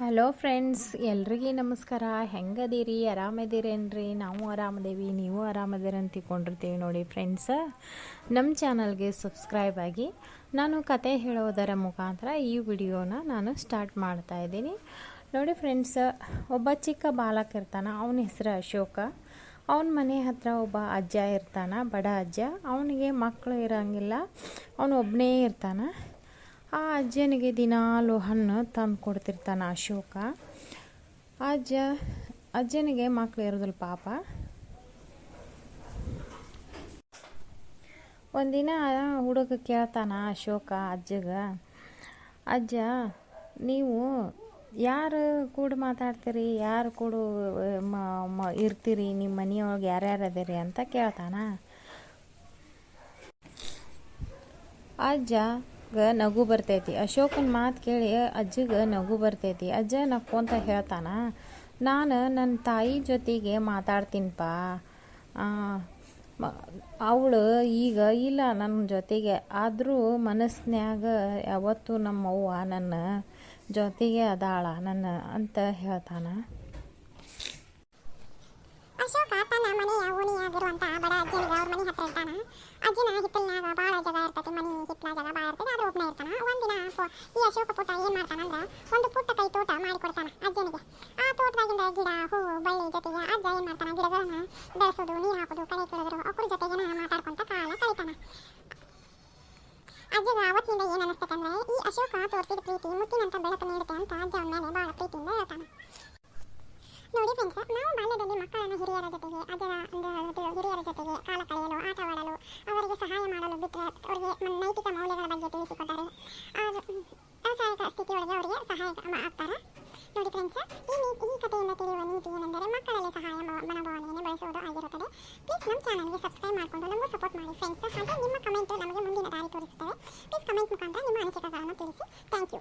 Hello friends ಎಲ್ರಿಗೂ ನಮಸ್ಕಾರ. ಹೆಂಗದೀರಿ? ಆರಾಮದಿರೇನ್ರಿ ನಾವು ಆರಾಮದೇವಿ, ನೀವು ಆರಾಮದಿರಿ ಅಂತ ತಿಳ್ಕೊಂಡಿರ್ತೀವಿ ನೋಡಿ ಫ್ರೆಂಡ್ಸ್ ನಮ್ಮ ಚಾನಲ್ಗೆ ಸಬ್ಸ್ಕ್ರೈಬ್ ಆಗಿ ನಾನು ಕತೆ ಹೇಳೋದರ ಮುಖಾಂತರ ಈ ವಿಡಿಯೋನ ನಾನು ಸ್ಟಾರ್ಟ್ ಮಾಡ್ತಾ ಇದ್ದೀನಿ. ನೋಡಿ ಫ್ರೆಂಡ್ಸ್ ಒಬ್ಬ ಚಿಕ್ಕ ಬಾಲಕ ಇರ್ತಾನೆ, ಅವನ ಹೆಸರು ಅಶೋಕ. ಅವನ ಮನೆ ಹತ್ರ ಒಬ್ಬ ಅಜ್ಜ ಇರ್ತಾನ, ಬಡ ಅಜ್ಜ. ಅವನಿಗೆ ಮಕ್ಕಳು ಇರೋಂಗಿಲ್ಲ. ಅವನು ಒಬ್ಬನೇ ಇರ್ತಾನೆ. ಆ ಅಜ್ಜನಿಗೆ ದಿನಾಲು ಹಣ್ಣು ತಂದು ಕೊಡ್ತಿರ್ತಾನೆ ಅಶೋಕ. ಅಜ್ಜ, ಅಜ್ಜನಿಗೆ ಮಕ್ಳು ಇರೋದಿಲ್ಲ ಪಾಪ. ಒಂದಿನ ಹುಡುಗ ಕೇಳ್ತಾನ ಅಶೋಕ ಅಜ್ಜಗ, ಅಜ್ಜ, ನೀವು ಯಾರು ಕೂಡ ಮಾತಾಡ್ತೀರಿ? ಯಾರು ಕೂಡ ಇರ್ತೀರಿ? ನಿಮ್ಮ ಮನೆಯೊಳಗೆ ಯಾರ್ಯಾರು ಅದಿರಿ? ಅಂತ ಕೇಳ್ತಾನ. ಅಜ್ಜಗ ನಗು ಬರ್ತೈತಿ. ಅಶೋಕನ ಮಾತು ಕೇಳಿ ಅಜ್ಜಿಗೆ ನಗು ಬರ್ತೈತಿ. ಅಜ್ಜ ನಕ್ಕೊಂತ ಹೇಳ್ತಾನ. ನಾನು ನನ್ನ ತಾಯಿ ಜೊತೆಗೆ ಮಾತಾಡ್ತೀನಿಪ್ಪ ಅವಳು ಈಗ ಇಲ್ಲ ನನ್ನ ಜೊತೆಗೆ. ಆದರೂ ಮನಸ್ನ್ಯಾಗ ಯಾವತ್ತೂ ನಮ್ಮವ್ವ ನನ್ನ ಜೊತೆಗೆ ಅದಾಳ, ನನ್ನ ಅಂತ ಹೇಳ್ತಾನ. ಅಶೋಕ ತನ್ನ ಮನೆಯ ಓಣಿಯಾಗಿರುವಂತ ಬಡ ಅಜ್ಜನಿಗೆ ಅವ್ರ ಮನೆ ಹತ್ರ ಇರ್ತಾನ ಅಜ್ಜನ ಹಿತ್ತಲ್ನಾಗ ಭಾಳ ಜಾಗ ಇರ್ತೈತಿ, ಮನೆ ಹಿತ್ತಲ ಜಾಗ ಭಾಳ ಇರ್ತೈತಿ ಆದ್ರೆ ಒಬ್ಬನೇ ಇರ್ತಾನ. ಒಂದಿನ ಈ ಅಶೋಕ ಪುಟ್ಟ ಏನ್ ಮಾಡ್ತಾನಂದ್ರ ಒಂದು ಪುಟ್ಟ ಕೈ ತೋಟ ಮಾಡಿಕೊಡ್ತಾನ ಅಜ್ಜನಿಗೆ. ಆ ತೋಟದಾಗಿಂದ ಗಿಡ ಹೂವು ಬಳ್ಳಿ ಜೊತೆಗೆ ಅಜ್ಜ ಏನ್ ಮಾಡ್ತಾನ ಗಿಡಗಳನ್ನ ಬೆಳೆಸೋದು, ನೀರು ಹಾಕೋದು ಕಳೆ ಕೀಳೋದು, ಅವ್ರ ಜೊತೆಗೆ ಮಾತಾಡ್ಕೊಂತ ಕಾಲ ಕಳಿತಾನ. ಅಜ್ಜಗ ಅವತ್ತಿನಿಂದ ಏನ್ ಅನಿಸ್ತೈತಂದ್ರೆ ಈ ಅಶೋಕ ತೋರಿಸಿದ ಪ್ರೀತಿ ಮುತ್ತಿನಂತ ಬೆಳಕು ನೀಡುತ್ತೆ ಅಂತ ಅಜ್ಜ ಮೇಲೆ ಬಹಳ ಪ್ರೀತಿಯಿಂದ ಹೇಳ್ತಾನೆ. ನೋಡಿ ಫ್ರೆಂಡ್ಸ್ ನಾವು ಬಾಲ್ಯದಲ್ಲಿ ಮಕ್ಕಳನ್ನು ಹಿರಿಯರ ಜೊತೆಗೆ ಅಜ್ಜರ ಒಂದು ಹಿರಿಯರ ಜೊತೆಗೆ ಕಾಲ ಕಳೆಯಲು ಆಟವಾಡಲು ಅವರಿಗೆ ಸಹಾಯ ಮಾಡಲು ಬಿಟ್ಟರೆ ಅವರಿಗೆ ಮ- ನೈತಿಕ ಮೌಲ್ಯಗಳ ಬಗ್ಗೆ ತಿಳಿಸಿಕೊಟ್ಟರೆ ಆಗ- ಸ್ಥಿತಿಯೊಳಗೆ ಅವರಿಗೆ ಸಹಾಯ ಆಗ್ತಾರೆ. ನೋಡಿ ಫ್ರೆಂಡ್ಸ್ ಈ ಈ ಕಥೆಯಿಂದ ತಿಳಿಯುವ ನೀತಿ ಏನೆಂದರೆ ಮಕ್ಕಳಲ್ಲಿ ಸಹಾಯ ಮನೋಭಾವನೆಯನ್ನು ಬೆಳೆಸುವುದು ಆಗಿರುತ್ತದೆ. ಪ್ಲೀಸ್ ನಮ್ಮ ಚಾನಲ್ಗೆ ಸಬ್ಸ್ಕ್ರೈಬ್ ಮಾಡಿಕೊಂಡು ನಮಗೂ ಸಪೋರ್ಟ್ ಮಾಡಿ ಫ್ರೆಂಡ್ಸ್ ಹಾಗೆ ನಿಮ್ಮ ಕಮೆಂಟ್ ನಮಗೆ ಮುಂದಿನ ದಾರಿ ತೋರಿಸುತ್ತದೆ. ಪ್ಲೀಸ್ ಕಮೆಂಟ್ ಮುಖಾಂತರ ನಿಮ್ಮ ಅನಿಸಿಕೆಗಳನ್ನು ತಿಳಿಸಿ. Thank you